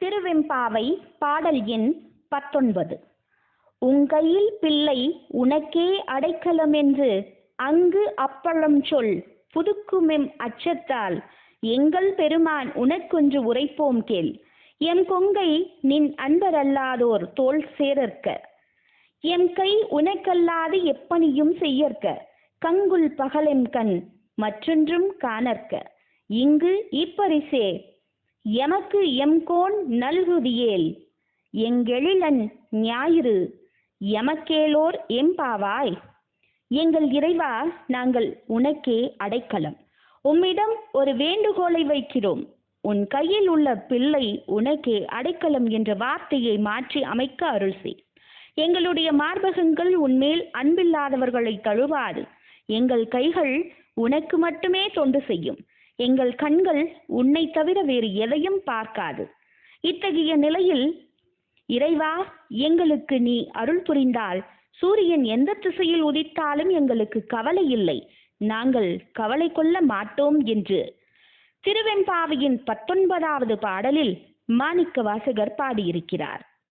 திருவெம்பாவை பாடல் எண் பத்தொன்பது. உங்கையில் பிள்ளை உனக்கே அடைக்கலமென்று அங்கு அப்பளம் சொல் புதுக்குமெம் அச்சத்தால் எங்கள் பெருமான் உனக்கொன்று உரைப்போம் கேள். எம் கொங்கை நின் அன்பரல்லாதோர் தோல் சேரற்க எம் கை உனக்கல்லாது எப்பணியும் செய்யற்க. கங்குல் பகலெம் கண் மற்றொன்றும் காணற்க. இங்கு இப்பரிசே எமக்கு எம்கோன் நல்குதியேல். எங்கெழிலன் ஞாயிறு எமக்கேலோர் எம்பாவாய். எங்கள் இறைவா நாங்கள் உனக்கே அடைக்கலம். உம்மிடம் ஒரு வேண்டுகோளை வைக்கிறோம். உன் கையில் உள்ள பிள்ளை உனக்கே அடைக்கலம் என்ற வார்த்தையை மாற்றி அமைக்க அருள் செய். எங்களுடைய மார்பகங்கள் உன்மேல் அன்பில்லாதவர்களை தழுவாது. எங்கள் கைகள் உனக்கு மட்டுமே தொண்டு செய்யும். எங்கள் கண்கள் உன்னை தவிர வேறு எதையும் பார்க்காது. இத்தகைய நிலையில் இறைவா எங்களுக்கு நீ அருள் புரிந்தால் சூரியன் எந்த திசையில் உதித்தாலும் எங்களுக்கு கவலை இல்லை. நாங்கள் கவலை கொள்ள மாட்டோம் என்று. திருவெம்பாவையின் பத்தொன்பதாவது பாடலில் மாணிக்க வாசகர் பாடியிருக்கிறார்.